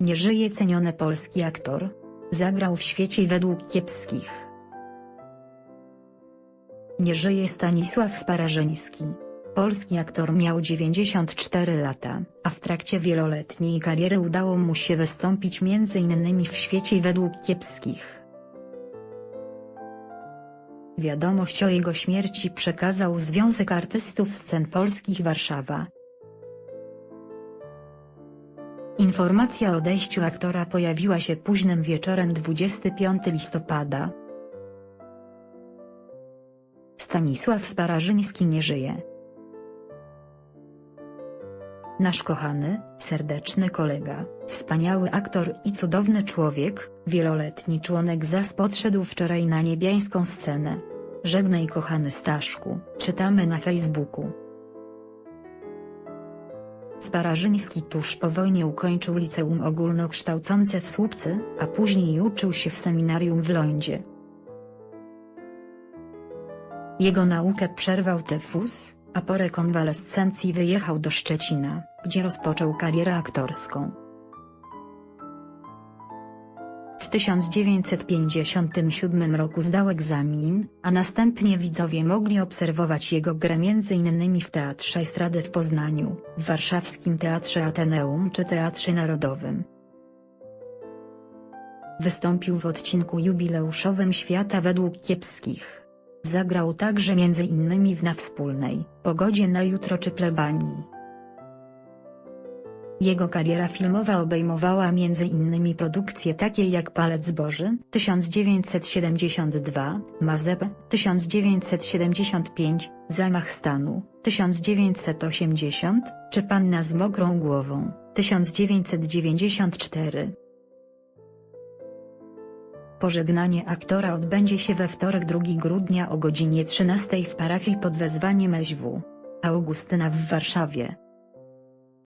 Nie żyje ceniony polski aktor. Zagrał w świecie według kiepskich. Nie żyje Stanisław Sparażyński. Polski aktor miał 94 lata, a w trakcie wieloletniej kariery udało mu się wystąpić m.in. w świecie według kiepskich. Wiadomość o jego śmierci przekazał Związek Artystów Scen Polskich Warszawa. Informacja o odejściu aktora pojawiła się późnym wieczorem 25 listopada. Stanisław Sparażyński nie żyje. Nasz kochany, serdeczny kolega, wspaniały aktor i cudowny człowiek, wieloletni członek ZAS podszedł wczoraj na niebiańską scenę. Żegnaj kochany Staszku, czytamy na Facebooku. Sparażyński tuż po wojnie ukończył liceum ogólnokształcące w Słupcy, a później uczył się w seminarium w Lądzie. Jego naukę przerwał tyfus, a po rekonwalescencji wyjechał do Szczecina, gdzie rozpoczął karierę aktorską. 1957 roku zdał egzamin, a następnie widzowie mogli obserwować jego grę m.in. w Teatrze Estrady w Poznaniu, w warszawskim Teatrze Ateneum czy Teatrze Narodowym. Wystąpił w odcinku jubileuszowym Świata według kiepskich. Zagrał także m.in. w Na Wspólnej, Pogodzie na jutro czy Plebanii. Jego kariera filmowa obejmowała m.in. produkcje takie jak Palec Boży 1972, Mazepę 1975, Zamach Stanu 1980, czy Panna z mokrą głową 1994. Pożegnanie aktora odbędzie się we wtorek 2 grudnia o godzinie 13 w parafii pod wezwaniem SW. Augustyna w Warszawie.